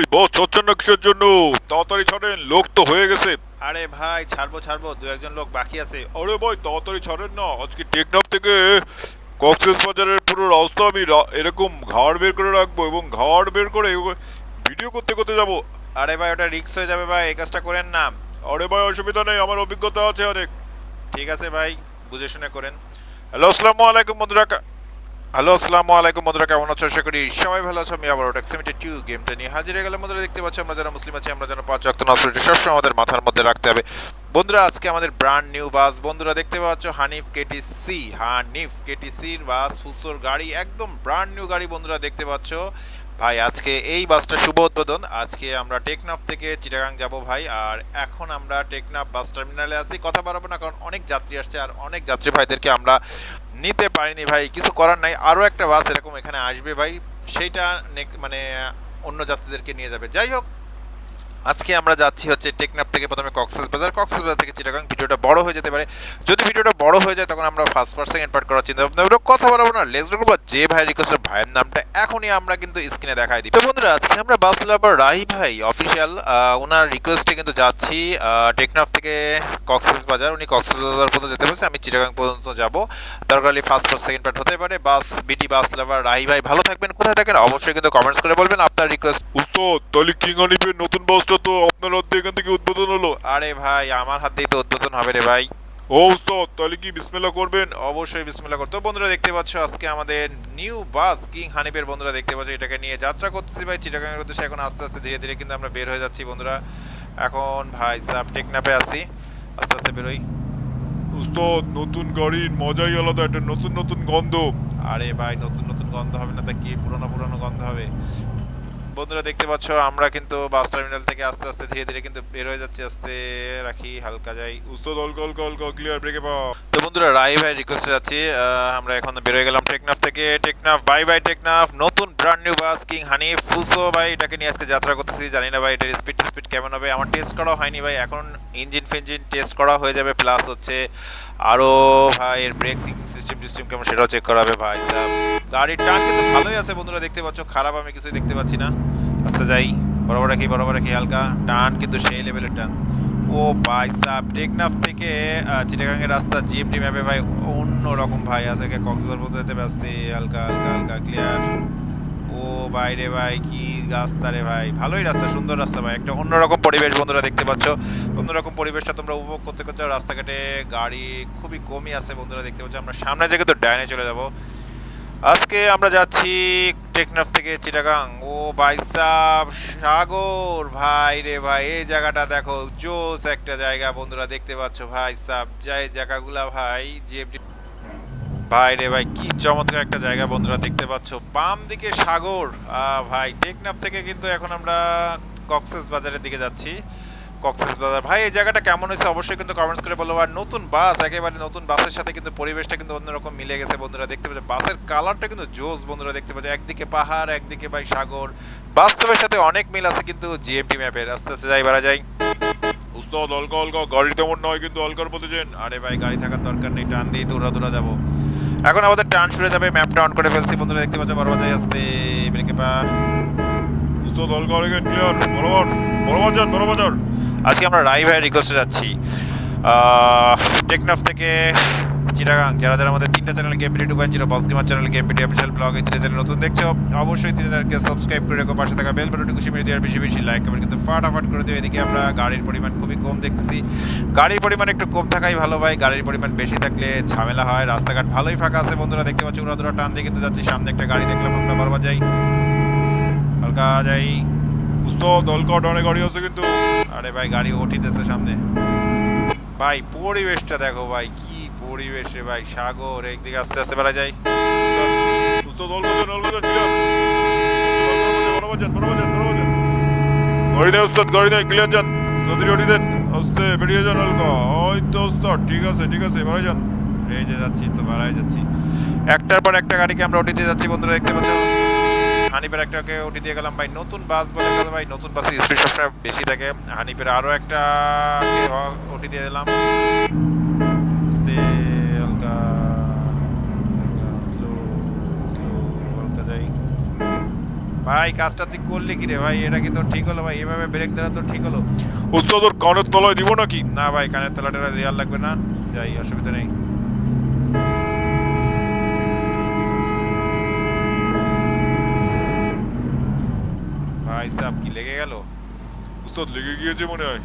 ভাই বস চচ্চন্ন কিসের জন্য? তাড়াতাড়ি ছাড়েন লোক তো হয়ে গেছে। আরে ভাই ছাড়বো ছাড়বো দু একজন লোক বাকি আছে। আরে ভাই তাড়াতাড়ি ছাড়েন না আজকে টেকনাফ থেকে কক্সেস বাজারের পুরো রাস্তা আমি এরকম ঘাড় বের করে রাখব এবং ঘাড় বের করে ভিডিও করতে করতে যাব। আরে ভাই ওটা রিক্স হয়ে যাবে ভাই এই কাজটা করেন না। আরে ভাই অসুবিধা নেই আমার অভিজ্ঞতা আছে অনেক। ঠিক আছে ভাই বুঝে শুনে করেন। হ্যালো আসসালামু আলাইকুম বন্ধুরা হ্যালো, আসসালামু আলাইকুম বন্ধুরা, কেমন আছো? আশা করি সবাই ভালো আছো। আমি আবার ট্যাক্সিমিটি টু গেমটা নিয়ে হাজির হয়ে গেলাম। বন্ধুরা, দেখতে পাচ্ছি, আমরা যারা মুসলিম আছি, আমরা যেন পাঁচ রক্ত নসরটি সবসময় আমাদের মাথার মধ্যে রাখতে হবে। বন্ধুরা, আজকে আমাদের ব্র্যান্ড নিউ বাস বন্ধুরা, দেখতে পাচ্ছ হানিফ কেটিসি হানিফ কেটিসির বাস ফুসোর গাড়ি, একদম ব্র্যান্ড নিউ গাড়ি বন্ধুরা, দেখতে পাচ্ছ। ভাই, আজকে এই বাসটা শুভ উদ্বোধন। আজকে আমরা টেকনাফ থেকে চিটাগাং যাব ভাই, আর এখন আমরা টেকনাফ বাস টার্মিনালে আছি। কথা বাড়াবো না, কারণ অনেক যাত্রী আসছে, আর অনেক যাত্রী ভাইদেরকে আমরা নিতে পারিনি ভাই। কিছু করার নাই, আরও একটা বাস এরকম এখানে আসবে ভাই। সেইটা মানে অন্য যাত্রীদেরকে নিয়ে যাবে। যাই হোক আজকে আমরা যাচ্ছি হচ্ছে টেকনাফ থেকে প্রথমে কক্সেস বাজার। কক্সেস বাজার থেকে চিটাগাং ভিডিওটা বড় হয়ে যেতে পারে। যদি ভিডিওটা বড় হয়ে যায়, তখন আমরা ফার্স্ট পার্ট সেকেন্ড পার্ট করার চিন্তা ভাবনা। কথা বলব না। লেস করব যে ভাই রিকোয়েস্ট ভাইয়ের নামটা। এখনই আমরা কিন্তু স্ক্রিনে দেখাই দিই। তো বন্ধুরা, আজকে আমরা বাস লাভার রাহি ভাই অফিসিয়াল ওনার রিকোয়েস্টে কিন্তু যাচ্ছি টেকনাফ থেকে কক্সেস বাজার। উনি কক্সেস বাজার পর্যন্ত যেতে বলছে, আমি চিটাগাং পর্যন্ত যাব। দরকারলি ফার্স্ট পার্ট সেকেন্ড পার্ট হতে পারে। বাস বিটি বাস লাভার রাহি ভাই, ভালো থাকবেন। কোথায় থাকেন? অবশ্যই কিন্তু কমেন্টস করে বলবেন। আপনার রিকোয়েস্ট উস্তাদ, তাহলে কিং নতুন বাসটা তো আপনার হাতে এখান থেকে উদ্বোধন হলো। আরে ভাই আমার হাত দিয়েই তো উদ্বোধন হবে রে ভাই। ও উস্তাদ তাহলে কি বিসমেল্লা করবেন? অবশ্যই বিসমিল্লাহ করতো বন্ধুরা দেখতে পাচ্ছ আজকে আমাদের নিউ বাস কিং হানিফের বন্ধুরা দেখতে পাচ্ছ এটাকে নিয়ে যাত্রা করতেছি ভাই। চিটাগাংয়ের উদ্দেশ্যে এখন আস্তে আস্তে ধীরে ধীরে কিন্তু আমরা বের হয়ে যাচ্ছি বন্ধুরা। এখন ভাই সাব টেকনাপে আছি। আস্তে আস্তে বেরোই। উস্তাদ নতুন গাড়ির মজাই আলাদা একটা নতুন নতুন গন্ধ। আরে ভাই নতুন নতুন গন্ধ হবে না তা কি পুরনো পুরনো গন্ধ হবে? বন্ধুরা দেখতে পাচ্ছ, আমরা কিন্তু বাস টার্মিনাল থেকে আস্তে আস্তে ধীরে ধীরে কিন্তু বের হয়ে যাচ্ছি। আস্তে রাখি, হালকা যাই। উস্তাদ গোল গোল অলকা ক্লিয়ার ব্রেকে পাওয়া তো বন্ধুরা, রাই ভাই রিকোয়েস্টে যাচ্ছি। আমরা এখন বেরোয় গেলাম টেকনাফ থেকে। Teknaf bye bye Teknaf. নতুন brand new bus king honey Fuso ভাই, এটাকে নিয়ে আজকে যাত্রা করতেছি। জানি না ভাই, এটার স্পিড স্পিড কেমন হবে। আমার টেস্ট করা হয়নি ভাই। এখন ইঞ্জিন ফিঞ্জিন টেস্ট করা হয়ে যাবে। প্লাস হচ্ছে আরও ভাই এর ব্রেক সিস্টেম টিস্টেম কেমন সেটাও চেক করা হবে ভাই গাড়ির টান কিন্তু ভালোই আছে বন্ধুরা, দেখতে পাচ্ছ। খারাপ আমি কিছুই দেখতে পাচ্ছি না। আস্তে যাই, বরাবর রাখি বরাবর রাখি, হালকা। টান কিন্তু সেই লেভেলের টান ও ভাই সাব টেকনাফ থেকে আহ, চিটাগাংয়ের রাস্তা জিএমটি ম্যাপে ভাই অন্য রকম ভাই আছে। কক্সবাজার যেতে ব্যস্ত হালকা হালকা হালকা ক্লিয়ার ও বাইরে ভাই কি রাস্তা রে ভাই। ভালোই রাস্তা সুন্দর রাস্তা ভাই। একটা অন্যরকম পরিবেশ বন্ধুরা দেখতে পাচ্ছ। অন্যরকম পরিবেশটা তোমরা উপভোগ করতে করতে রাস্তাঘাটে গাড়ি খুবই কমই আছে বন্ধুরা দেখতে পাচ্ছ। আমরা সামনে থেকে তো ডাইনে চলে যাব। আজকে আমরা যাচ্ছি টেকনাফ থেকে চিটাগাং। ও ভাই সাব সাগর। ভাই রে ভাই, এই জায়গাটা দেখো, জোস একটা জায়গা বন্ধুরা, দেখতে পাচ্ছ ভাই সাব। যাই জায়গাগুলা ভাই, জিএফডি। ভাই রে ভাই, কি চমৎকার একটা জায়গা বন্ধুরা, দেখতে পাচ্ছ। বাম দিকে সাগর। ভাই, টেকনাফ থেকে কিন্তু এখন আমরা কক্সেস বাজারের দিকে যাচ্ছি। কক্সেস বাজার। ভাই এই জায়গাটা কেমন হয়েছে? অবশ্যই কিন্তু কমেন্টস করে বলো। আর নতুন বাস একেবারে নতুন বাসের সাথে কিন্তু পরিবেশটা কিন্তু অন্যরকম মিলে গেছে বন্ধুরা। দেখতে পাচ্ছ বাসের কালারটা কিন্তু জোস বন্ধুরা দেখতে পাচ্ছ। একদিকে পাহাড় একদিকে ভাই সাগর। বাস্তবের সাথে অনেক মিল আছে কিন্তু জিএমটি ম্যাপের আস্তে আস্তে যাই বাড়া যাই। উস্তাদ অলকা অলকা গাড়ি তেমন নয় কিন্তু অলকার মধ্যে যেন। আরে ভাই গাড়ি থাকার দরকার নেই টান দিয়ে দৌড়া দৌড়া যাব। এখন আমাদের টান শুরু যাবে ম্যাপটা অন করে ফেলছি বন্ধুরা দেখতে পাচ্ছ বড় বাজাই আসতে ব্রেকে পা। উস্তাদ অলকা অলকা ক্লিয়ার বরাবর বরাবর যান বরাবর যান। আজকে আমরা রাই ভাইয়ের রিকোয়েস্টে যাচ্ছি। টেকনাফ থেকে চিটাগাং যারা যারা আমাদের তিনটা channel game PT two point zero boss gamer channel game PT official blog এই তিনটা চ্যানেল নতুন দেখছ, অবশ্যই তিন চ্যানেলকে সাবস্ক্রাইব করে রেখো, পাশে থাকা বেল বাটনটি খুশি মেরে দেওয়ার বেশি বেশি লাইক কমেন্ট কিন্তু ফাটাফাট করে দিও। এদিকে আমরা গাড়ির পরিমাণ খুবই কম দেখতেছি। গাড়ির পরিমাণ একটু কম থাকাই ভালো ভাই, গাড়ির পরিমাণ বেশি থাকলে ঝামেলা হয়, রাস্তাঘাট ভালোই ফাঁকা আছে বন্ধুরা, দেখতে পাচ্ছি উড়া দুরা টান দিয়ে কিন্তু যাচ্ছি, সামনে একটা গাড়ি দেখলাম, আমরা বারবার যাই। হালকা যাই। উস্তাদ অলকা ডানে গাড়ি আছে কিন্তু। আরে ভাই গাড়ি উঠিতেছে সামনে। ভাই পরিবেশটা দেখো ভাই কি পরিবেশ ভাই সাগর একদিকে আস্তে আস্তে বেড়া যায়। উস্তাদ অলকা যান অলকা যান ক্লিয়ার বরাবর যান বরাবর যান বরাবর যান গাড়ি নেই উস্তাদ গাড়ি নেই ক্লিয়ার যান। সদরি ওটি দেন। আস্তে বেরিয়ে যান অলকা ওই তো উস্তাদ ঠিক আছে ঠিক আছে বেরিয়ে যান। এই যে যাচ্ছি তো বাড়াই যাচ্ছি। একটার পর একটা গাড়িকে আমরা উঠে দিয়ে যাচ্ছি বন্ধুরা দেখতে পাচ্ছ হানিপের একটাকে ওটি দিয়ে গেলাম। ভাই, নতুন বাস বলে কথা, ভাই, নতুন বাসের স্পিড সবটা বেশি থাকে। হানিপের আরও একটা ওটি দিয়ে দিলাম। ভাই, কাজটা তুই করলি কি রে ভাই? এটা কি তো ঠিক হলো ভাই? এভাবে ব্রেক দেওয়া তো ঠিক হলো? উস্তাদ ওর কানের তলায় দিব নাকি? না ভাই, কানের তলা টেলা দেওয়ার লাগবে না। যাই, অসুবিধা নেই। সাহেব কি লেগে গেল? উস্তাদ, লেগে গিয়েছে মনে হয়।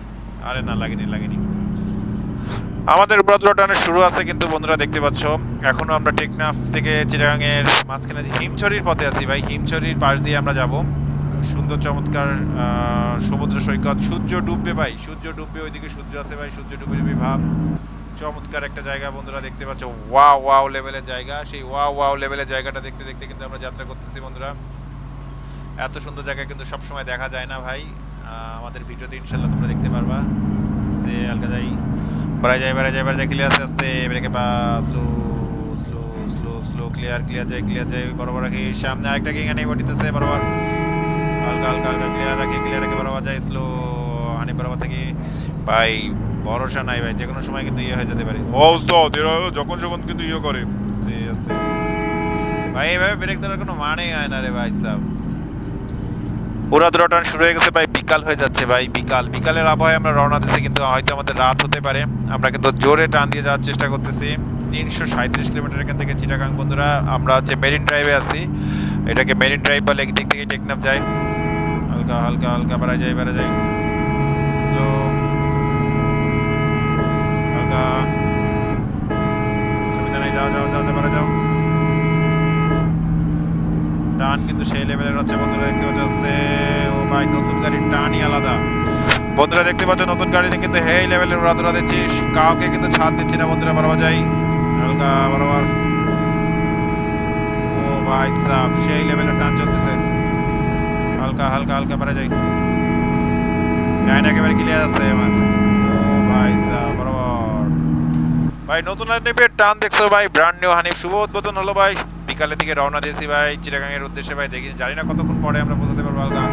আরে না, লাগেনি লাগেনি। আমাদের টানের শুরু আছে কিন্তু বন্ধুরা দেখতে পাচ্ছ, এখনও আমরা টেকনাফ থেকে চিরাগাংয়ের মাঝখানে হিমছড়ির পথে আছি ভাই, হিমছড়ির পাশ দিয়ে আমরা যাব। সুন্দর, চমৎকার সমুদ্র সৈকত। সূর্য ডুববে ভাই, সূর্য ডুববে ওইদিকে সূর্য আছে ভাই, সূর্য ডুবে ডুবে ভাব। চমৎকার একটা জায়গা বন্ধুরা দেখতে পাচ্ছ ওয়া ওয়াও লেভেলের জায়গা। সেই ওয়া ওয়াও লেভেলের জায়গাটা দেখতে দেখতে কিন্তু আমরা যাত্রা করতেছি বন্ধুরা। এত সুন্দর জায়গা কিন্তু সবসময় দেখা যায় না ভাই। আমাদের ভিডিওতে ইনশাল্লাহ তোমরা দেখতে পারবা। সে হালকা যাই। বাড়াই যায় বাড়াই যায় বাড়াই যায় ক্লিয়ার আস্তে আস্তে ব্রেকে পা slow slow slow slow clear clear যায় ক্লিয়ার যায় বরাবর রাখি। সামনে আরেকটা কিং হানি বটিতেছে বরাবর। হালকা হালকা হালকা ক্লিয়ার রাখি ক্লিয়ার রাখি বরাবর যায় স্লো হানি বরাবর থাকি। ভাই ভরসা নাই ভাই যে কোনো সময় কিন্তু ইয়ে হয়ে যেতে পারে। ও উস্তাদ এরা যখন যখন কিন্তু ইয়ে করে। আস্তে আস্তে। ভাই এভাবে ব্রেক দেওয়ার কোনো মানেই হয় না রে ভাই সাহেব উড়াদুরা টান শুরু হয়ে গেছে ভাই, বিকাল হয়ে যাচ্ছে ভাই, বিকাল। বিকালের আবহাওয়ায় আমরা রওনা দিচ্ছি কিন্তু হয়তো আমাদের রাত হতে পারে। আমরা কিন্তু জোরে টান দিয়ে যাওয়ার চেষ্টা করতেছি। তিনশো সাঁত্রিশ কিলোমিটার এখান থেকে চিটাগাং, বন্ধুরা, আমরা হচ্ছে মেরিন ড্রাইভে আছি। এটাকে মেরিন ড্রাইভ বলে একদিক থেকে টেকনাফ যায়। হালকা হালকা হালকা বেড়া যায় বেড়া যায়। লেভেলের হচ্ছে বন্ধুরা, দেখতে পাচ্ছ আস্তে, ও ভাই নতুন গাড়ির টানই আলাদা। বন্ধুরা, দেখতে পাচ্ছ নতুন গাড়িতে কিন্তু হেই লেভেলের উড়াদুরা দিচ্ছি, কাউকে কিন্তু ছাদ দিচ্ছি না বন্ধুরা বরাবর যাই হালকা বরাবর। ও ভাই সাহ সেই লেভেলের টান চলতেছে। হালকা হালকা হালকা বেড়ে যাই। লাইন একেবারে ক্লিয়ার আছে আমার। ও ভাই সাহ বরাবর। ভাই, নতুন হানিফের টান দেখছ ভাই ব্র্যান্ড নিউ হানিফ, শুভ উদ্বোধন হলো ভাই। বিকালের দিকে রওনা দিয়েছি ভাই, চিটাগাংয়ের উদ্দেশ্যে ভাই, দেখি, জানি না কতক্ষণ পরে আমরা পৌঁছাতে পারব হালকা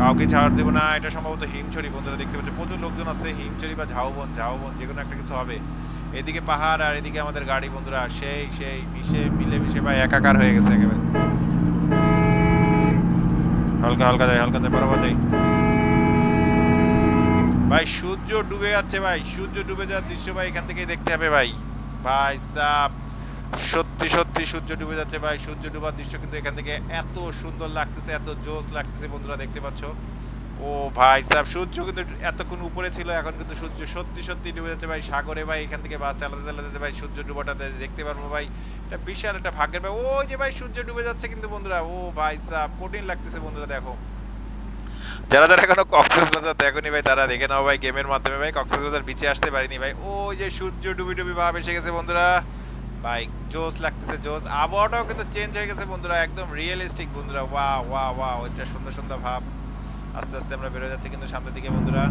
কাউকে ছাড় দেবো না, এটা সম্ভবত হিমছড়ি, বন্ধুরা দেখতে পাচ্ছ, প্রচুর লোকজন আছে, হিমছড়ি বা ঝাউবন ঝাউবন, যে কোনো একটা কিছু হবে। এদিকে পাহাড় আর এদিকে আমাদের গাড়ি, বন্ধুরা, সেই সেই, মিশে, মিলে, মিশে ভাই একাকার হয়ে গেছে একেবারে। হালকা হালকা যাই হালকা যাই, বরাবর যাই। ভাই, সূর্য ডুবে যাচ্ছে ভাই, সূর্য ডুবে যাওয়ার দৃশ্য ভাই এখান থেকেই দেখতে হবে ভাই। ভাই সাপ সত্যি সত্যি সূর্য ডুবে যাচ্ছে ভাই, সূর্য ডুবার দৃশ্য কিন্তু এখান থেকে এত সুন্দর লাগতেছে, এত জোশ লাগতেছে বন্ধুরা, দেখতে পাচ্ছ। ও ভাই সাহেব সূর্য কিন্তু এতক্ষণ উপরে ছিল, এখন কিন্তু সূর্য সত্যি সত্যি ডুবে যাচ্ছে ভাই, সাগরে ভাই, এখান থেকে বাস চালাতে চালাতে ভাই সূর্য ডুবাটা দেখতে পারব ভাই। এটা বিশাল একটা ভাগ্যের ভাই ওই যে ভাই সূর্য ডুবে যাচ্ছে কিন্তু বন্ধুরা, ও ভাই সাহেব কঠিন লাগতেছে বন্ধুরা, দেখো। যারা যারা এখনও কক্সেস বাজার দেখোনি ভাই, তারা দেখে নাও ভাই গেমের মাধ্যমে ভাই কক্সেস বাজার বিচে আসতে পারিনি ভাই। ওই যে সূর্য ডুবি ডুবি ভাব এসে গেছে বন্ধুরা। ভাই জোস লাগতেছে জোস আবহাওয়াটাও কিন্তু চেঞ্জ হয়ে গেছে বন্ধুরা, একদম রিয়েলিস্টিক বন্ধুরা। ওয়া ওয়া ওয়া ওইটা সুন্দর সুন্দর ভাব। আস্তে আস্তে আমরা বেরো যাচ্ছি কিন্তু সামনের দিকে বন্ধুরা।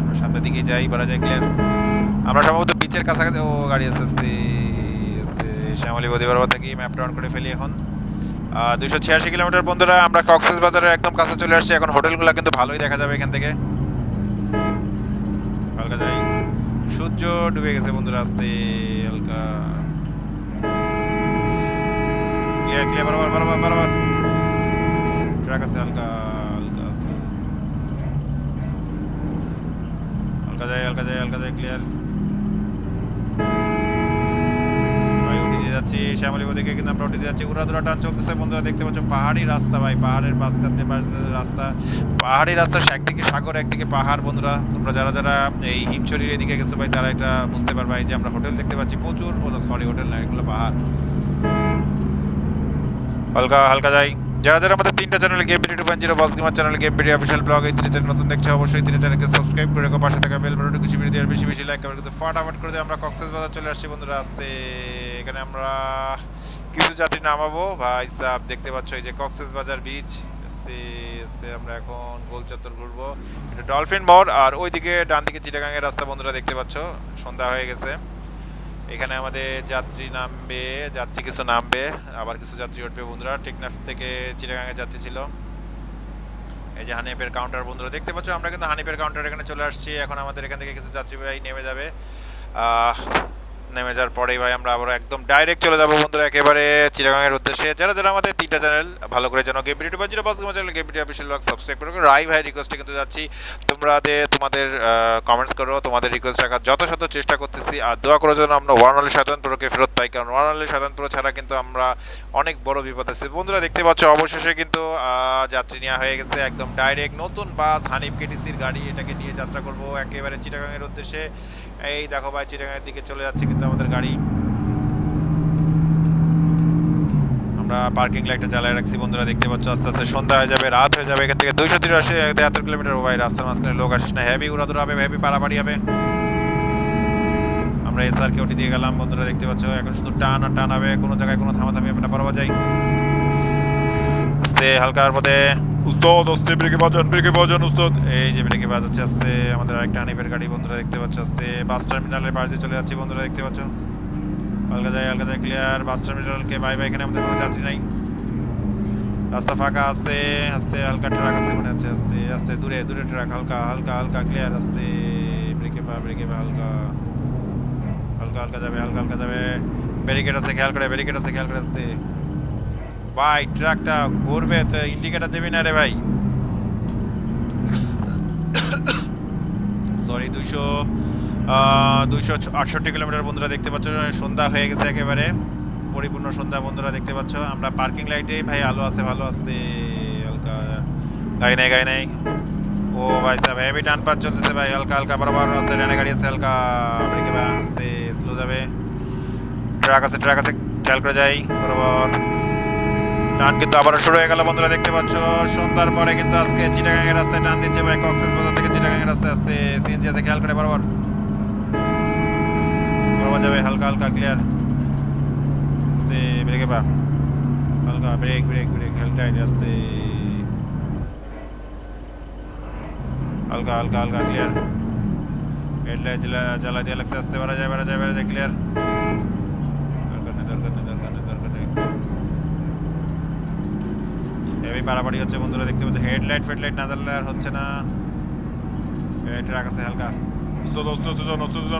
আমরা সামনের দিকে যাই, বলা যায় ক্লিয়ার আমরা সম্ভবত বিচের কাছাকাছি ও, গাড়ি আস্তে আস্তে শ্যামলী বদি বরাবর থাকি ম্যাপটা অন করে ফেলি এখন। দুশো ছিয়াশি কিলোমিটার বন্ধুরা, আমরা কক্সেস বাজারের একদম কাছে চলে আসছি। এখন হোটেলগুলো কিন্তু ভালোই দেখা যাবে এখান থেকে। হালকা যাই। সূর্য ডুবে গেছে বন্ধুরা আসতে, হালকা। ক্লিয়ার ক্লিয়ার, বরাবর বরাবর বরাবর। ট্র্যাক আছে, হালকা হালকা আছে। হালকা যায় হালকা যায় হালকা যায় ক্লিয়ার ভাই উঠে দিয়ে যাচ্ছি, শ্যামলী ওদিকে কিন্তু আমরা উঠে যাচ্ছি। উড়াদুরা টান চলতেছে, বন্ধুরা দেখতে পাচ্ছ, পাহাড়ি রাস্তা ভাই, পাহাড়ের পাশে রাস্তা। পাহাড়ি রাস্তা একদিকে সাগর, একদিকে পাহাড়, বন্ধুরা। তোমরা যারা যারা এই হিমচরির এদিকে গেছো ভাই, তারা এটা বুঝতে পারবে যে আমরা হোটেল দেখতে পাচ্ছি প্রচুর। সরি হোটেল না, এগুলো পাহাড়। হালকা হালকা যাই। যারা যারা আমাদের তিনটা channel game video point zero boss gamer channel game video official blog এই তিনটা চ্যানেল নতুন দেখছে অবশ্যই, তিনটা চ্যানেলকে সাবস্ক্রাইব করে রেখো। পাশে থাকা বেল বাটনটা কিছু ভিডিও বেশি বেশি লাইক করে কিন্তু ফাটাফাট করে দিয়ে আমরা কক্সেস বাজার চলে আসছি, বন্ধুরা। আসতে এখানে আমরা কিছু যাত্রী নামাবো। ভাই সাহ দেখতে পাচ্ছ এই যে কক্সেস বাজার বিচ আস্তে আস্তে আমরা এখন গোল চত্বর ঘুরবো। এটা ডলফিন মোড়, আর ওইদিকে ডান দিকে চিটাগাংয়ের রাস্তা বন্ধুরা দেখতে পাচ্ছ, সন্ধ্যা হয়ে গেছে। এখানে আমাদের যাত্রী নামবে, যাত্রী কিছু নামবে, আবার কিছু যাত্রী উঠবে বন্ধুরা। টেকনাফ থেকে চিটাগাঙে যাত্রী ছিল। এই যে হানিফের কাউন্টার বন্ধুরা, দেখতে পাচ্ছ, আমরা কিন্তু হানিফের কাউন্টার এখানে চলে আসছি। এখন আমাদের এখান থেকে কিছু যাত্রী ভাই নেমে যাবে। নেমে যাওয়ার পরেই ভাই আমরা আবার একদম ডাইরেক্ট চলে যাব বন্ধুরা, একেবারে চিরাগাঙের উদ্দেশ্যে। যারা যারা আমাদের তিনটা চ্যানেল ভালো করে জানো গেম ভিডিও বা জিরো পাঁচ channel game video official blog subscribe করে। রাই ভাই রিকোয়েস্টে কিন্তু যাচ্ছি। তোমরা তোমাদের কমেন্টস করো, তোমাদের রিকোয়েস্ট রাখার যথাসাধ্য চেষ্টা করতেছি। আর দোয়া করার জন্য আমরা ওয়ানালি শয়তান প্রোকে ফেরত পাই, কারণ ওয়ানালি শয়তান প্রো ছাড়া কিন্তু আমরা অনেক বড় বিপদ আছে। বন্ধুরা, দেখতে পাচ্ছ অবশেষে কিন্তু যাত্রী নেওয়া হয়ে গেছে। একদম ডাইরেক্ট নতুন বাস হানিফ কেটিসির গাড়ি এটাকে নিয়ে যাত্রা করব। একেবারে চিটাগাংয়ের উদ্দেশ্যে। এই দেখো ভাই চিটাগাংয়ের দিকে চলে যাচ্ছে কিন্তু আমাদের গাড়ি। আমরা পার্কিং লাইটটা জ্বালায় রাখছি, বন্ধুরা দেখতে পাচ্ছ, আস্তে আস্তে সন্ধ্যা হয়ে যাবে, রাত হয়ে যাবে, এখান থেকে দুইশো তিরাশি তেহাত্তর কিলোমিটার। ভাই, রাস্তার মাঝখানে লোক আসিস না হেভি উড়াদুরা হবে হেভি পাড়াপাড়ি হবে। আমরা এসআর কে ওটি দিয়ে গেলাম, বন্ধুরা দেখতে পাচ্ছ, এখন শুধু টান আর টান হবে, কোনো জায়গায় কোনো থামাথামি হবে না পারবা যাই আস্তে হালকার পথে। উস্তাদ আস্তে ব্রেকে বাজান ব্রেকে বাজান, উস্তাদ। এই যে ব্রেকে বাজাচ্ছে, আসছে আমাদের আরেকটা আনিফের গাড়ি, বন্ধুরা দেখতে পাচ্ছ, আসছে। বাস টার্মিনালের পাশ দিয়ে চলে যাচ্ছে, বন্ধুরা দেখতে পাচ্ছ। হালকা যায় হালকা যায় ক্লিয়ার বাস টার্মিনালকে বাই বাই এখানে আমাদের কোনো যাত্রী নাই। রাস্তা ফাঁকা আছে আস্তে হালকা ট্রাক আছে মনে হচ্ছে আস্তে আস্তে দূরে দূরে ট্রাক হালকা হালকা হালকা ক্লিয়ার আস্তে ব্রেকে পা ব্রেকে পা, হালকা। হালকা হালকা যাবে, হালকা হালকা যাবে। ব্যারিকেড আছে, খেয়াল করে ব্যারিকেড আছে, খেয়াল করে আসতে ভাই ট্রাকটা ঘুরবে তো ইন্ডিকেটার দেবি না রে ভাই? সরি দুইশো দুইশো আটষট্টি কিলোমিটার বন্ধুরা দেখতে পাচ্ছ, সন্ধ্যা হয়ে গেছে একেবারে। পরিপূর্ণ সন্ধ্যা বন্ধুরা দেখতে পাচ্ছ। আমরা পার্কিং লাইটে ভাই, আলো আছে, ভালো আসতে হালকা। গাড়ি নেই গাড়ি নেই। ও ভাই সাহেব হেভি টান পার চলতেছে ভাই, হালকা হালকা বরাবর আছে ডানে গাড়ি আছে, হালকা ব্রেকে আসতে স্লো যাবে। ট্রাক আছে ট্রাক আছে, খেয়াল করে যাই, বরাবর। টান কিন্তু আবার শুরু হয়ে গেল বন্ধুরা, দেখতে পাচ্ছ? সন্ধ্যার পরে কিন্তু আজকে চিটাগাঙের রাস্তায় টান দিচ্ছে ভাই কক্সেস বাজার থেকে চিটাগাঙের রাস্তায় আসতে। সিএনজি আছে, খেয়াল করে, বরাবর। বরাবর যাবে, হালকা হালকা ক্লিয়ার আস্তে ব্রেকে পা। হালকা ব্রেক ব্রেক ব্রেক রাইড আসতে। হালকা হালকা হালকা ক্লিয়ার হেডলাইট জ্বালা দিয়ে লাগছে, আসতে বাড়া যায় বাড়া যায় বাড়া যায় ক্লিয়ার পারাপাড়ি হচ্ছে বন্ধুরা দেখতে পাচ্ছ হেডলাইট ফেডলাইট না জ্বাললে আর হচ্ছে না। ট্রাক আছে হালকা।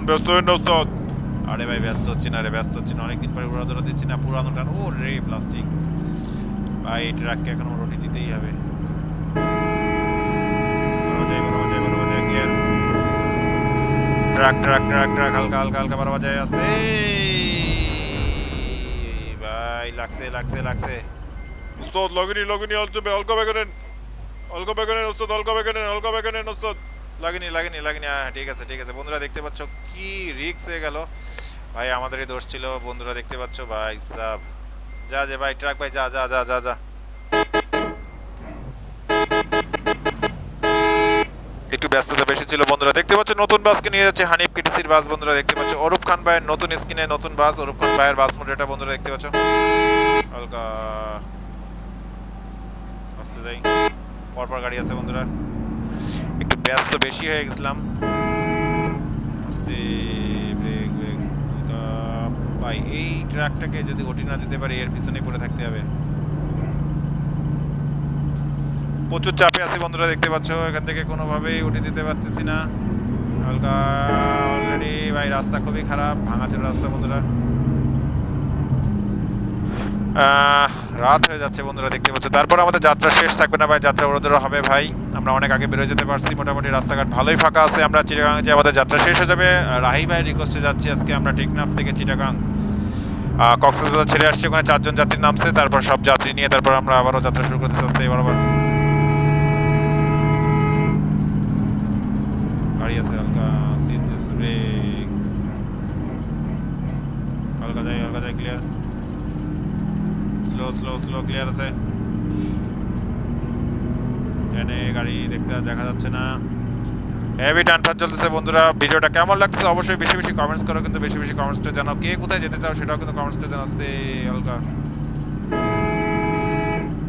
ব্যস্ত না উস্তাদ আরে ভাই ব্যস্ত হচ্ছে না রে ব্যস্ত হচ্ছে না। অনেকদিন পরে উড়া ধরা দিচ্ছি না পুরানো টান। ও রে প্লাস্টিক ভাই এই ট্রাককে এখন আমার রুটি দিতেই হবে। ট্রাক ট্রাক ট্রাক ট্রাক হালকা হালকা হালকা বড় যায় আছে ভাই লাগছে লাগছে লাগছে। উস্তাদ, লগিনি লগিনি হালকা হালকা ব্যাগে নেন হালকা ব্যাগে নেন উস্তাদ হালকা ব্যাগে নেন হালকা লাগেনি লাগেনি লাগেনি হ্যাঁ ঠিক আছে ঠিক আছে। বন্ধুরা দেখতে পাচ্ছ কি রিক্স হয়ে গেল। ভাই, আমাদেরই দোষ ছিল। বন্ধুরা দেখতে পাচ্ছ, ভাই, সাব। যা যা, ভাই, ট্রাক, ভাই, যা যা যা যা যা। একটু ব্যস্ততা বেশি ছিল, বন্ধুরা। দেখতে পাচ্ছ, নতুন বাসকে নিয়ে যাচ্ছে হানিফ কেটিসির বাস, বন্ধুরা। দেখতে পাচ্ছ, অরূপ খান ভাইয়ের নতুন স্কিনে নতুন বাস, অরূপ খান ভাইয়ের বাস মোডেটা বন্ধুরা, দেখতে পাচ্ছ। হালকা আসতে যাই পরপর গাড়ি আছে বন্ধুরা। একটু ব্যস্ত বেশি হয়ে গেছিলাম। আস্তে ব্রেক ব্রেক ভাই, এই ট্রাকটাকে যদি ওটি না দিতে পারি, এর পিছনেই পড়ে থাকতে হবে। প্রচুর চাপে আছি বন্ধুরা, দেখতে পাচ্ছ। এখান থেকে কোনোভাবেই উঠে দিতে পারতেছি না। হালকা অলরেডি ভাই, রাস্তা খুবই খারাপ, ভাঙাচোর রাস্তা বন্ধুরা। রাত হয়ে যাচ্ছে বন্ধুরা, দেখতে পাচ্ছ। তারপর আমাদের যাত্রা শেষ থাকবে না ভাই, যাত্রা ওরদুরা হবে ভাই। আমরা অনেক আগে বেরোয় যেতে পারছি, মোটামুটি রাস্তাঘাট ভালোই ফাঁকা আছে। আমরা চিটাগাং যে আমাদের যাত্রা শেষ হয়ে যাবে, রাহি ভাই রিকোয়েস্টে যাচ্ছি আজকে, আমরা টেকনাফ থেকে চিটাগাং কক্সবাজার ছেড়ে আসছি। ওখানে চারজন যাত্রী নামছে, তারপর সব যাত্রী নিয়ে তারপর আমরা আবারও যাত্রা শুরু করতে আসতে বরাবর গাড়ি আছে, হালকা হালকা যাই হালকা যাই clear slow slow slow clear আছে। এখানে গাড়ি দেখতে দেখা যাচ্ছে না। হেভি টান টান চলতেছে বন্ধুরা। ভিডিওটা কেমন লাগছে অবশ্যই বেশি বেশি কমেন্টস করো, কিন্তু বেশি বেশি কমেন্টস করে জানাও। কে কোথায় যেতে চাও সেটাও কিন্তু কমেন্টস করে জানাও। আস্তে, হালকা।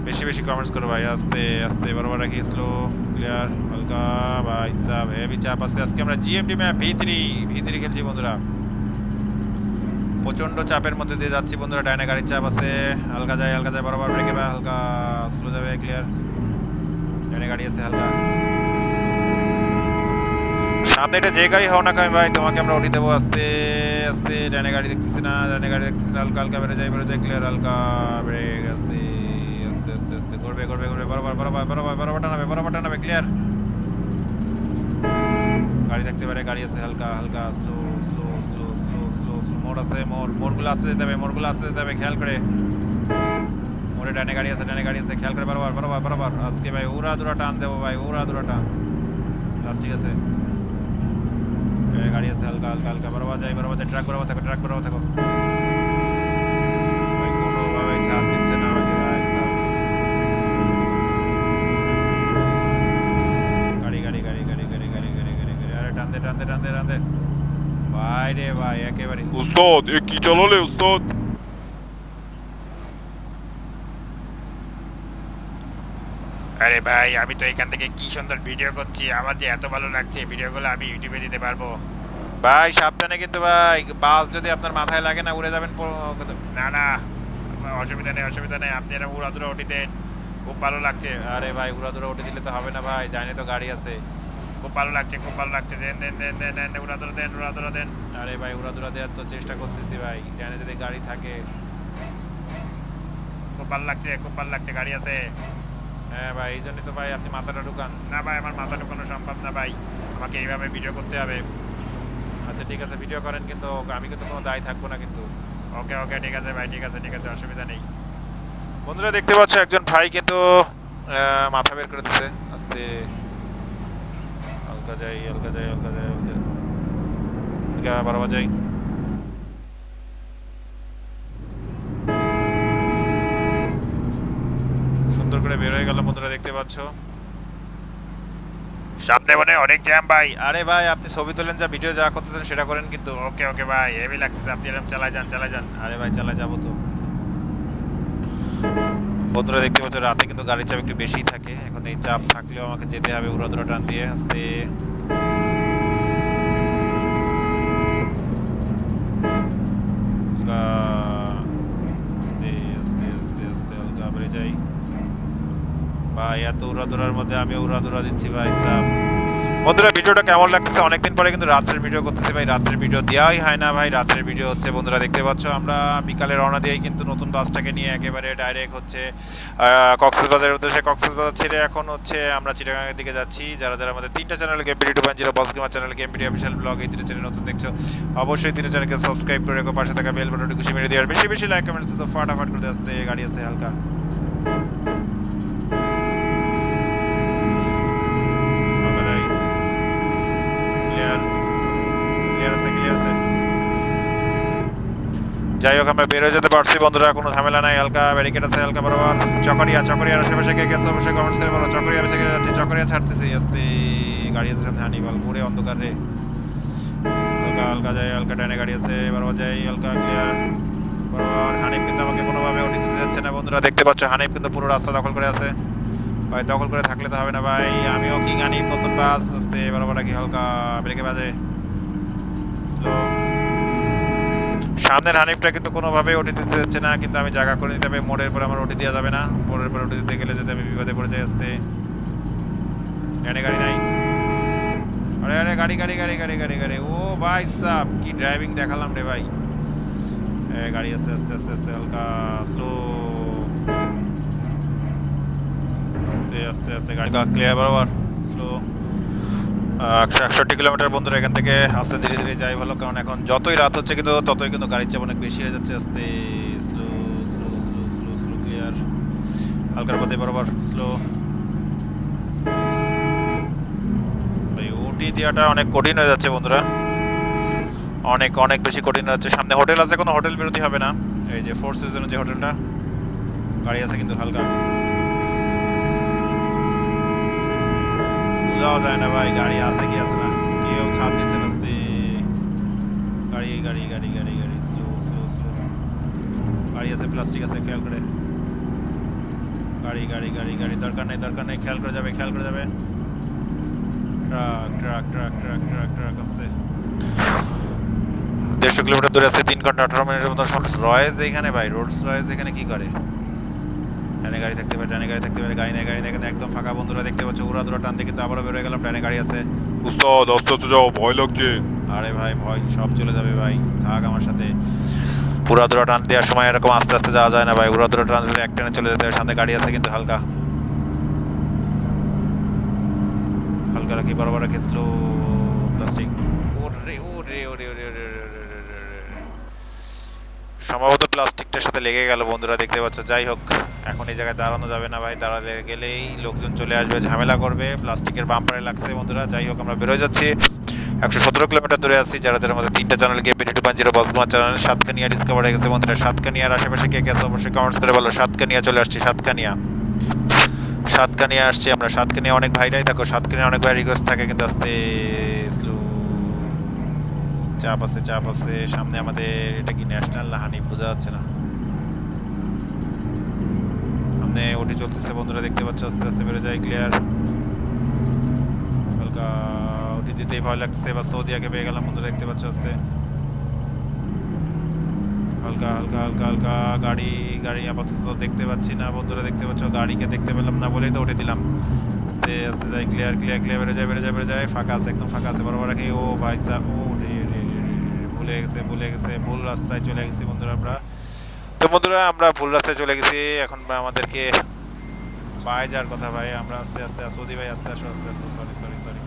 বেশি বেশি কমেন্টস করো ভাই। আস্তে আস্তে, বরাবর রাখি স্লো ক্লিয়ার হালকা, ভাই, সাব হেভি চাপ আছে। আজকে আমরা GMD map V three V three খেলছি বন্ধুরা। প্রচণ্ড চাপের মধ্যে দিয়ে যাচ্ছি বন্ধুরা। ডাইনে গাড়ির চাপ আছে। হালকা যায় হালকা যায় বরাবর ব্রেকে বা হালকা স্লো যাবে ক্লিয়ার ডাইনে গাড়ি আছে, হালকা। সামনে এটা যে গাড়ি হও না কেন ভাই, তোমাকে আমরা উঠে দেবো আস্তে, আসতে। ডানে গাড়ি দেখতেছি না ডানে গাড়ি দেখতেছি না। হালকা হালকা বেড়ে যায় বেড়ে যায় ক্লিয়ার হালকা ব্রেক, আসতে, আস্তে আস্তে আস্তে। ঘুরবে ঘুরবে ঘুরবে, বরাবর বরাবর বরাবর বরাবর টানাবে বরাবর টানাবে ক্লিয়ার গাড়ি দেখতে পারে, গাড়ি আছে, হালকা হালকা স্লো স্লো মোড় আছে মোড় মোড়গুলো আসতে যেতে হবে মোড়গুলো আসতে যেতে হবে খেয়াল করে মোড়ে ডানে গাড়ি আছে ডানে গাড়ি আছে খেয়াল করে বরাবর বরাবর বরাবর আজকে ভাই উড়া দুরা টান দেবো ভাই উড়া দুরা টান লাস্ট ঠিক আছে এই গাড়ি আছে হালকা হালকা হালকা বরাবর যাই বরাবর যাই ট্রাক বরাবর থাকো ট্রাক বরাবর থাকো ভাই কোনোভাবে ছাড় দিচ্ছে না আমাকে ভাই সাব। গাড়ি গাড়ি গাড়ি গাড়ি গাড়ি গাড়ি গাড়ি গাড়ি গাড়ি আরে টানতে টানতে টানতে টানতে ভাই রে ভাই একেবারে উস্তাদ এ কি চালালে উস্তাদ আরে ভাই আমি তো এখান থেকে কি সুন্দর ভিডিও করছি। আমার যে এত ভালো লাগছে ভিডিওগুলো আমি ইউটিউবে দিতে পারব। ভাই সাবধানে কিন্তু ভাই বাস যদি আপনার মাথায় লাগে না উড়ে যাবেন না না অসুবিধা নেই অসুবিধা নেই। আপনি এরকম উড়াদুরা উঠি দেন খুব ভালো লাগছে। আরে ভাই উড়া দুরা উঠে দিলে তো হবে না ভাই জানি তো গাড়ি আছে। খুব ভালো লাগছে খুব ভালো লাগছে। দেন দেন দেন দেন দেন উড়াদুরা দেন উড়াদুরা দেন। আরে ভাই উড়া দুরা দেওয়ার তো চেষ্টা করতেছি ভাই। ডানে যদি গাড়ি থাকে। খুব ভালো লাগছে খুব ভালো লাগছে গাড়ি আছে। হ্যাঁ ভাই এই জন্যই তো ভাই আপনি মাথাটা ঢুকান। না ভাই আমার মাথা ঢুকানো সম্ভব না ভাই। আমাকে এইভাবে ভিডিও করতে হবে। আচ্ছা ঠিক আছে ভিডিও করেন কিন্তু আমি কিন্তু কোনো দায় থাকব না কিন্তু। ওকে ওকে ঠিক আছে ভাই ঠিক আছে ঠিক আছে অসুবিধা নেই। বন্ধুরা দেখতে পাচ্ছ একজন ভাই কিন্তু মাথা বের করে দিচ্ছে আস্তে। হালকা যাই হালকা যাই হালকা যাই, হালকা হালকা বারবার যাই। সুন্দর করে বের হয়ে গেল বন্ধুরা, দেখতে পাচ্ছ। সামনে মনে অনেক জ্যাম ভাই। আরে ভাই, আপনি ছবি তোলেন, যা ভিডিও যা করতেছেন সেটা করেন কিন্তু। ওকে ওকে ভাই হেভি লাগতেছে। আপনি এরকম চালাই যান চালাই যান। আরে ভাই চালা যাব তো। বন্ধুরা দেখতে পাচ্ছ, রাতে কিন্তু গাড়ির চাপ একটু বেশি থাকে। এখন এই চাপ থাকলেও আমাকে যেতে হবে উড়াদুরা টান দিয়ে, আসতে। আস্তে আস্তে আস্তে আস্তে ভাই, এত উড়াদুরার মধ্যে আমি উড়াদুরা দিচ্ছি, ভাই সাহ বন্ধুরা, ভিডিওটা কেমন লাগতেছে? অনেকদিন পরে কিন্তু রাত্রের ভিডিও করতেছি ভাই। রাত্রের ভিডিও দেওয়াই হয় না ভাই। রাত্রের ভিডিও হচ্ছে, বন্ধুরা, দেখতে পাচ্ছ আমরা বিকালে রওনা দিয়েই কিন্তু নতুন বাসটাকে নিয়ে একেবারে ডাইরেক্ট হচ্ছে কক্সবাজারের উদ্দেশ্যে। কক্সবাজার ছেড়ে এখন হচ্ছে আমরা চিটাগাংয়ের দিকে যাচ্ছি। যারা যারা আমাদের তিনটা channel game video two point zero boss gamer channel game video official blog এই তিনটা চ্যানেল নতুন দেখছ, অবশ্যই তিনটা চ্যানেলকে সাবস্ক্রাইব করে রেখো। পাশে থাকা বেল বাটনটি খুশি মেরে দিয়ে আর বেশি বেশি লাইক কমেন্টস তো ফাটাফাট করে আসতে। গাড়ি আছে হালকা। যাই হোক, আমরা বেরোয় যেতে পারছি। বন্ধুরা, কোনো ঝামেলা নাই। হালকা ব্যারিকেড আছে, হালকা বরাবর। চকরিয়া, চকরিয়ার আশেপাশে কে গেছে অবশ্যই কমেন্টস করে বলো। চকরিয়া বেশি গেলে যাচ্ছি, চকরিয়া ছাড়তেছি। আসতে, গাড়ি আছে সামনে হানিবাল পুরে অন্ধকার রে। হালকা হালকা যাই, হালকা ডানে গাড়ি আছে, বরাবর যাই, হালকা ক্লিয়ার বরাবর হানিফ কিন্তু আমাকে কোনোভাবে উঠে দিতে যাচ্ছে না, বন্ধুরা। দেখতে পাচ্ছ হানিফ কিন্তু পুরো রাস্তা দখল করে আছে। ভাই, দখল করে থাকলে তো হবে না, ভাই। আমিও কিং হানিফ নতুন বাস। আসতে, বরাবর রাখি হালকা ব্রেকে বাজে। স্লো সামনের হানিফটা কিন্তু কোনোভাবে ওটি দিতে যাচ্ছে না, কিন্তু আমি জায়গা করে নিতে হবে। মোড়ের পর আমার ওটি দেওয়া যাবে না। মোড়ের পর ওটি দিতে গেলে যদি আমি বিপদে পড়ে যাই আসতে। ডানে গাড়ি নাই আরে আরে, গাড়ি গাড়ি গাড়ি গাড়ি গাড়ি গাড়ি। ও ভাই সাহ কি ড্রাইভিং দেখালাম রে ভাই। গাড়ি আস্তে আস্তে আস্তে আস্তে, হালকা স্লো আস্তে আস্তে আস্তে গাড়ি ক্লিয়ার বরাবর। একশো একষট্টি কিলোমিটার বন্ধুরা এখান থেকে আস্তে ধীরে ধীরে যাই ভালো, কারণ এখন যতই রাত হচ্ছে কিন্তু ততই কিন্তু গাড়ির চাপ অনেক বেশি হয়ে যাচ্ছে। আস্তে slow slow slow slow slow clear হালকার পথে বরাবর স্লো ওটি দেওয়াটা অনেক কঠিন হয়ে যাচ্ছে বন্ধুরা। অনেক অনেক বেশি কঠিন হয়ে যাচ্ছে সামনে হোটেল আছে, কোনো হোটেল বিরতি হবে না। এই যে ফোর সিজনের যে হোটেলটা, গাড়ি আছে কিন্তু হালকা। বোঝাও যায় না ভাই গাড়ি আছে কি আছে না কেউ ছাদ দিচ্ছে না গাড়ি গাড়ি গাড়ি গাড়ি গাড়ি স্লো স্লো স্লো গাড়ি আছে প্লাস্টিক আছে খেয়াল করে গাড়ি গাড়ি গাড়ি গাড়ি দরকার নেই দরকার নেই খেয়াল করে যাবে খেয়াল করে যাবে truck truck truck truck truck truck আসছে দেড়শো কিলোমিটার দূরে আছে তিন ঘণ্টা আঠারো মিনিটের মতো রয়েজ এখানে ভাই, রোডস রয়েজ এখানে কি করে? গাড়ি থাকতে পারে ডানে গাড়ি থাকতে পারে গাড়ি নেই গাড়ি নেই একদম ফাঁকা বন্ধুরা দেখতে পাচ্ছ উড়া দুরা টানতে কিন্তু আবারও বেরোয় গেলাম ডানে গাড়ি আছে। উস্তাদ আস্তে আস্তে যাও ভয় লাগছে। আরে ভাই ভয় সব চলে যাবে ভাই থাক আমার সাথে। উড়াদুরা টান দেওয়ার সময় এরকম আস্তে আস্তে যাওয়া যায় না ভাই উড়াদুরা টান দিলে এক টানে চলে যেতে হবে সামনে গাড়ি আছে কিন্তু হালকা। হালকা রাখি বড় বড় খেসলো প্লাস্টিক সম্ভবত প্লাস্টিকটার সাথে লেগে গেল, বন্ধুরা দেখতে পাচ্ছ। যাই হোক, এখন এই জায়গায় দাঁড়ানো যাবে না ভাই, দাঁড়ালে গেলেই লোকজন চলে আসবে, ঝামেলা করবে, প্লাস্টিকের বাম্পারে লাগছে বন্ধুরা। যাই হোক, আমরা বেরোয় যাচ্ছি। একশো সতেরো কিলোমিটার দূরে আছি, যারা যারা আমাদের তিনটা চ্যানেল গিয়ে পেটি টু জিরো বসমা চ্যানেল সাতকানিয়া ডিসকভার হয়ে গেছে বন্ধুরা। সাতকানিয়ার আশেপাশে কে কে আছে অবশ্যই কমেন্টস করে বলো। সাতকানিয়া চলে আসছি, সাতকানিয়া। সাতকানিয়া আসছি আমরা। সাতকানিয়া অনেক ভাইরাই থাকো, সাতকানিয়া অনেক ভাই রিকোয়েস্ট থাকে, কিন্তু আস্তে স্লো চাপ আছে চাপ আছে। সামনে আমাদের এটা কি ন্যাশনাল না হানি বোঝা যাচ্ছে না। সামনে ওটি চলতেছে, বন্ধুরা দেখতে পাচ্ছ, আস্তে আস্তে বেরো যায় ক্লিয়ার হালকা ওটি দিতেই ভয় লাগছে বা সৌদিয়াকে পেয়ে গেলাম, বন্ধুরা দেখতে পাচ্ছ, আস্তে। হালকা হালকা হালকা হালকা, গাড়ি গাড়ি আপাতত দেখতে পাচ্ছি না, বন্ধুরা দেখতে পাচ্ছ, গাড়িকে দেখতে পেলাম না বলেই তো উঠে দিলাম। আস্তে আস্তে যাই ক্লিয়ার ক্লিয়ার ক্লিয়ার বেড়ে যায় বেড়ে যায় বেড়ে যায়, ফাঁকা আছে, একদম ফাঁকা আছে, বরাবর রাখি। ও ভাই সাহ, ও ভুলে গেছে ভুলে গেছে, ভুল রাস্তায় চলে গেছি বন্ধুরা আমরা। তো বন্ধুরা, আমরা ভুল রাস্তায় চলে গেছি। এখন আমাদেরকে পায়ে যাওয়ার কথা ভাই। আমরা আস্তে আস্তে সৌদি ভাই, আস্তে আসো আস্তে আসো। সরি সরি সরি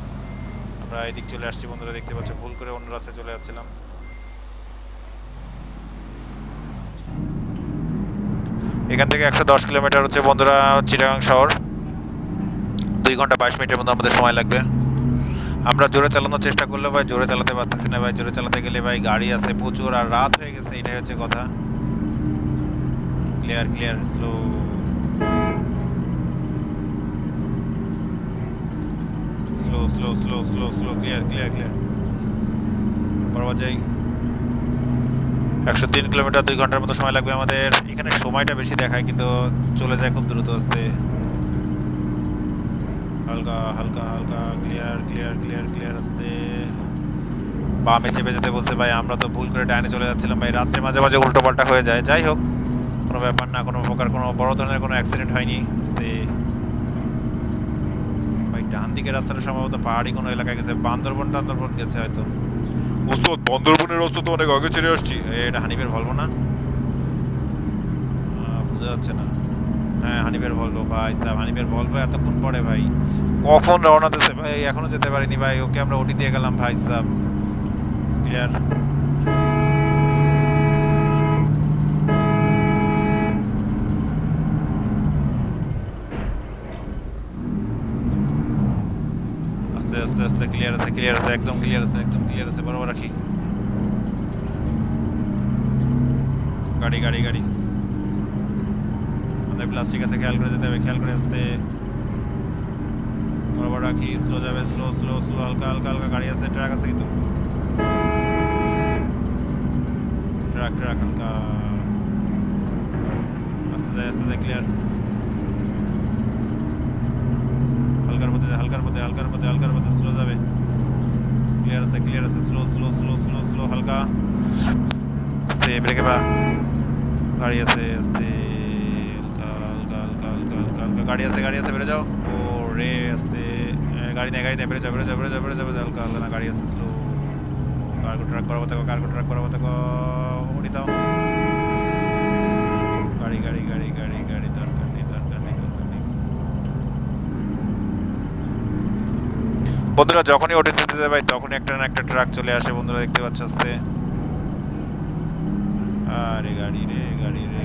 আমরা এদিক চলে আসছি বন্ধুরা, দেখতে পাচ্ছ, ভুল করে অন্য রাস্তায় চলে যাচ্ছিলাম। এখান থেকে একশো দশ কিলোমিটার হচ্ছে বন্ধুরা চিটাগাং শহর। দুই ঘণ্টা বাইশ মিনিটের মধ্যে আমাদের সময় লাগবে। আমরা জোরে চালানোর চেষ্টা করলে ভাই জোরে চালাতে পারতেছি না ভাই, জোরে চালাতে গেলে ভাই গাড়ি আছে প্রচুর আর রাত হয়ে গেছে, এটাই হচ্ছে কথা। Clear clear slow slow slow slow slow slow clear clear clear বরাবর যাই একশো তিন কিলোমিটার দুই ঘণ্টার মতো সময় লাগবে আমাদের। এখানে সময়টা বেশি দেখায়, কিন্তু চলে যায় খুব দ্রুত আসতে। হালকা হালকা হালকা ক্লিয়ার ক্লিয়ার ক্লিয়ার ক্লিয়ার আসতে। বামে চেপে যেতে বলছে ভাই আমরা তো ভুল করে ডাইনে চলে যাচ্ছিলাম ভাই রাত্রে মাঝে মাঝে উল্টো পাল্টা হয়ে যায়। যাই হোক কোনো ব্যাপার না কোনো প্রকার কোনো বড় ধরনের কোনো অ্যাক্সিডেন্ট হয়নি। আস্তে ভাই ডান দিকের রাস্তাটা সম্ভবত পাহাড়ি কোনো এলাকায় গেছে বান্দরবন টান্দরবন গেছে হয়তো। ওস্তাদ বান্দরবনের রাস্তা তো অনেক আগে ছেড়ে আসছি। এটা হানিফের ভলবো না? বোঝা যাচ্ছে না। হ্যাঁ হানিফের ভলবো ভাই সাহেব হানিফের ভলবো এতক্ষণ পরে ভাই। কখন রওনা দিচ্ছে ভাই এখনও যেতে পারিনি ভাই ওকে আমরা ওটি দিয়ে গেলাম ভাই সাহেব ক্লিয়ার আস্তে আস্তে আস্তে ক্লিয়ার আছে ক্লিয়ার আছে একদম ক্লিয়ার আছে একদম ক্লিয়ার আছে বরাবর রাখি। গাড়ি গাড়ি গাড়ি। আমাদের প্লাস্টিক আছে খেয়াল করে যেতে হবে, খেয়াল করে আসতে। বরাবর রাখি স্লো যাবে স্লো স্লো স্লো হালকা হালকা হালকা গাড়ি আছে ট্রাক আছে কিন্তু। ট্রাক ট্রাক হালকা। আস্তে যায় আস্তে যায় ক্লিয়ার হালকার মধ্যে হালকার মধ্যে হালকার মধ্যে হালকার মধ্যে স্লো যাবে। ক্লিয়ার আছে ক্লিয়ার আছে slow slow slow slow slow হালকা। আস্তে ব্রেকে বা। গাড়ি আছে আস্তে গাড়ি আছে গাড়ি আছে, বেরো যাও। ও রে আছে গাড়ি নেই গাড়ি নেই, বেরো যাও বেরো যাও বেরো যাও বেরো যাও হালকা হালকা না, গাড়ি আছে স্লো কার্গো ট্রাক করাবো থাকো কার্গো ট্রাক করাবো থাকো উড়ি দাও। গাড়ি গাড়ি গাড়ি গাড়ি গাড়ি, দরকার নেই দরকার নেই দরকার নেই। বন্ধুরা, যখনই ওঠে দিতে ভাই, তখনই একটা না একটা ট্রাক চলে আসে, বন্ধুরা, দেখতে পাচ্ছ আস্তে। আরে গাড়ি রে গাড়ি রে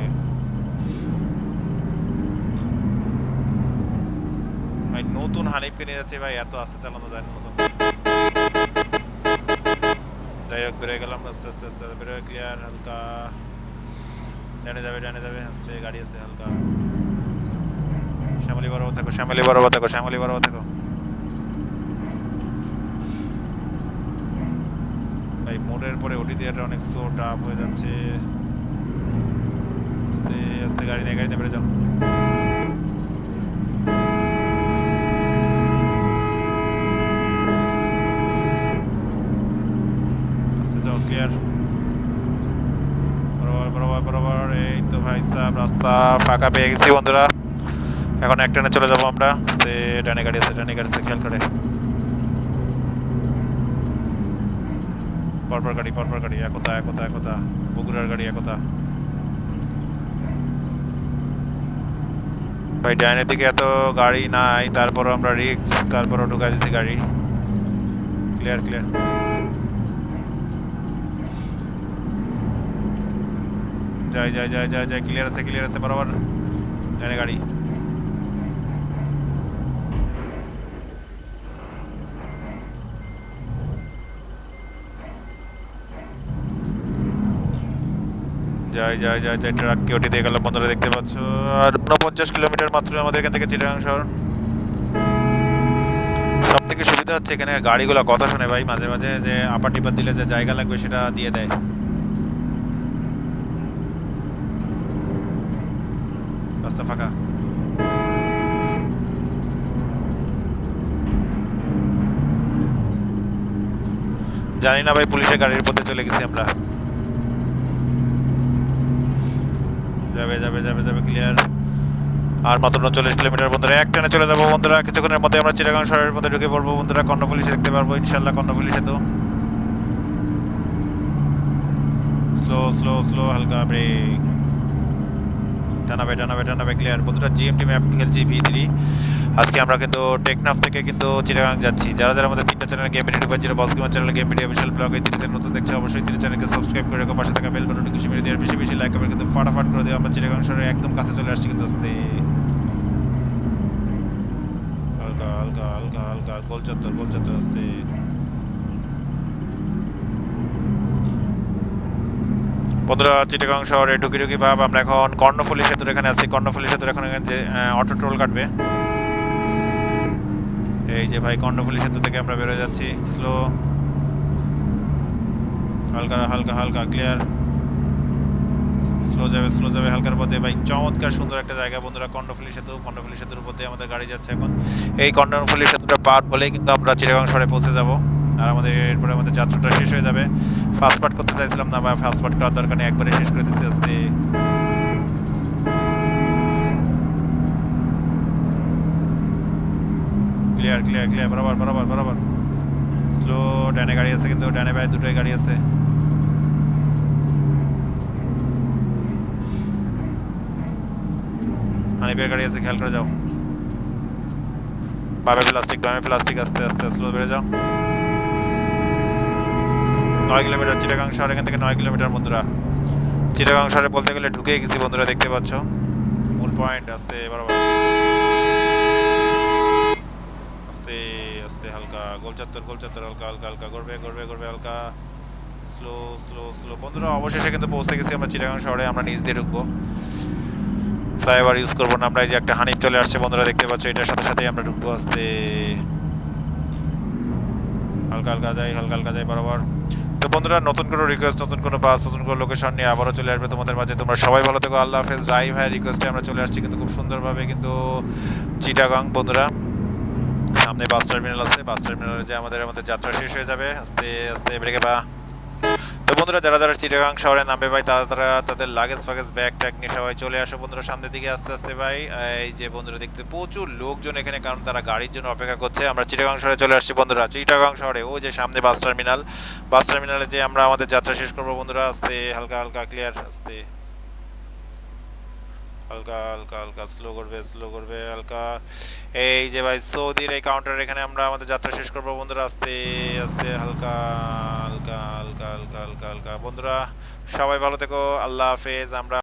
ভাই নতুন হানিফকে নিয়ে যাচ্ছে ভাই, এত আস্তে চালানো যায় নতুন। যাই হোক বেরোয় গেলাম, আস্তে আস্তে আস্তে বেরোয় ক্লিয়ার হালকা। ডানে যাবে ডানে যাবে, আস্তে, গাড়ি আছে, হালকা। শ্যামলি বরাবর থাকো, শ্যামলি বরাবর থাকো, শ্যামলি বরাবর থাকো। ভাই, মোড়ের পরে ওটি দিয়াটা অনেক স্লো টাফ হয়ে যাচ্ছে। আস্তে আস্তে, গাড়ি নিয়ে গাড়ি নিয়ে বেড়ে যাও। রাস্তা ফাঁকা পেয়ে গেছি, বন্ধুরা। এখন এক টানে চলে যাব আমরা। সে ডানে গাড়ি আছে, ডানে গাড়ি আছে, খেয়াল করে। পরপর গাড়ি পরপর গাড়ি একতা একতা একতা বগুড়ার গাড়ি একতা ভাই, ডাইনের দিকে এত গাড়ি নাই, তারপরও আমরা রিক্স তারপরও ঢুকাই দিচ্ছি গাড়ি। ক্লিয়ার ক্লিয়ার যাই যাই যাই যাই যাই ক্লিয়ার আছে ক্লিয়ার আছে, বরাবর। ডাইনে গাড়ি। যাই যাই যাই যাই ট্রাক কেওটি দিয়ে গেলাম বন্ধুরা দেখতে পাচ্ছ। আর উনপঞ্চাশ কিলোমিটার মাত্র আমাদের এখান থেকে চিটাগাং শহর। সব থেকে সুবিধা হচ্ছে এখানে গাড়িগুলো কথা শোনে ভাই, মাঝে মাঝে যে আপার টিপার দিলে যে জায়গা লাগবে সেটা দিয়ে দেয়। ফাঁকা জানি না ভাই, পুলিশের গাড়ির পথে চলে গেছি আমরা। যাবে যাবে যাবে যাবে ক্লিয়ার আর মাত্র উনচল্লিশ কিলোমিটার বন্ধুরা, এক টানে চলে যাব বন্ধুরা। কিছুক্ষণের মধ্যে আমরা চিটাগাং শহরের মধ্যে ঢুকে পড়ব বন্ধুরা। কর্ণফুলি দেখতে পারব ইনশাল্লাহ কর্ণফুলি সেতু স্লো স্লো স্লো হালকা ব্রেক টানাবে টানাবে টানাবে ক্লিয়ার বন্ধুরা জিএমটি ম্যাপ খেলছি ভি থ্রি আজকে আমরা কিন্তু টেকনাফ থেকে কিন্তু চিটাগাং যাচ্ছি। যারা যারা আমাদের তিনটা channel game video zero boss gamer channel game video বিশাল ব্লগ এই তিনটা নতুন দেখছে, অবশ্যই তিন চ্যানেলকে সাবস্ক্রাইব করে রেখো। পাশে থাকা বেল বাটনটি খুশি মেরে দেওয়ার বেশি বেশি লাইক করে কিন্তু ফাটাফাট করে দিও। আমরা চিটাগাং শহরের একদম কাছে চলে আসছি কিন্তু আসতে হালকা হালকা হালকা হালকা গোল চত্বর গোল চত্বর আসতে বন্ধুরা, চিটাগাং শহরে ঢুকি ঢুকি ভাব। আমরা এখন কর্ণফুলি সেতুর এখানে আছি। কর্ণফুলি সেতুর এখন যে অটো টোল কাটবে। এই যে ভাই, কর্ণফুলি সেতু থেকে আমরা বেরোয় যাচ্ছি। স্লো হালকা হালকা হালকা ক্লিয়ার স্লো যাবে স্লো যাবে হালকার পথে। ভাই, চমৎকার সুন্দর একটা জায়গা বন্ধুরা, কর্ণফুলি সেতু। কর্ণফুলি সেতুর উপর দিয়ে আমাদের গাড়ি যাচ্ছে এখন। এই কর্ণফুলি সেতুটা পার হলেই কিন্তু আমরা চিটাগাং শহরে পৌঁছে যাব। আর আমাদের এরপরে আমাদের যাত্রাটা শেষ হয়ে যাবে। ফাস্ট পার্ট করতে চাইছিলাম না, বা ফাস্ট পার্ট করার দরকার নেই, একবারে শেষ করে দিচ্ছি আস্তে ক্লিয়ার ক্লিয়ার ক্লিয়ার বরাবর বরাবর বরাবর। স্লো ডানে গাড়ি আছে, কিন্তু ডানে বাই দুটোই গাড়ি আছে। গাড়ি আছে, খেয়াল করে যাও। বামে প্লাস্টিক বামে প্লাস্টিক আস্তে আস্তে স্লো বেড়ে যাও। নয় কিলোমিটার চিটাগাং শহর, এখান থেকে নয় কিলোমিটার বন্ধুরা। চিটাগাং শহরে বলতে গেলে ঢুকে গেছি বন্ধুরা, দেখতে পাচ্ছ। মূল পয়েন্ট আস্তে বরাবর আস্তে আস্তে, হালকা। গোল চত্বর গোল চত্বর, হালকা হালকা হালকা। করবে করবে করবে হালকা। স্লো স্লো স্লো বন্ধুরা, অবশেষে কিন্তু পৌঁছে গেছি আমরা চিটাগাং শহরে, আমরা নিজ দিয়ে ঢুকবো। ফ্লাইওভার ইউজ করব না, আমরা এই যে একটা হানিফ চলে আসছে বন্ধুরা, দেখতে পাচ্ছ, এটার সাথে সাথেই আমরা ঢুকবো, আস্তে। হালকা হালকা যাই, হালকা হালকা যাই, বরাবর। তো বন্ধুরা, নতুন কোনো রিকোয়েস্ট নতুন কোনো বাস নতুন কোনো লোকেশন নিয়ে আবারও চলে আসবে তোমাদের মাঝে। তোমরা সবাই ভালো থেকো, আল্লাহ হাফেজ। রাই ভাই রিকোয়েস্টে আমরা চলে আসছি কিন্তু খুব সুন্দরভাবে কিন্তু চিটাগাং, বন্ধুরা। সামনে বাস টার্মিনাল আছে। বাস টার্মিনালে যে আমাদের আমাদের যাত্রা শেষ হয়ে যাবে। আস্তে আস্তে বা। বন্ধুরা, যারা যারা চিটাগাং শহরে নামবে ভাই, তারা তারা তাদের লাগেজ ফাগেজ ব্যাগ ট্যাগ নিয়ে সবাই চলে আসো বন্ধুরা, সামনের দিকে আস্তে আস্তে ভাই। এই যে বন্ধুরা দেখতে, প্রচুর লোকজন এখানে, কারণ তারা গাড়ির জন্য অপেক্ষা করছে। আমরা চিটাগাং শহরে চলে আসছি বন্ধুরা, চিটাগাং শহরে, ওই যে সামনে বাস টার্মিনাল বাস টার্মিনালে যে আমরা আমাদের যাত্রা শেষ করব বন্ধুরা, আস্তে, হালকা হালকা ক্লিয়ার আস্তে। হালকা হালকা হালকা স্লো করবে স্লো করবে, হালকা। এই যে ভাই, সৌদির এই কাউন্টার এখানে আমরা আমাদের যাত্রা শেষ করব। বন্ধুরা, আস্তে আস্তে, হালকা হালকা হালকা হালকা হালকা হালকা। বন্ধুরা, সবাই ভালো থেকো। আল্লাহ হাফেজ। আমরা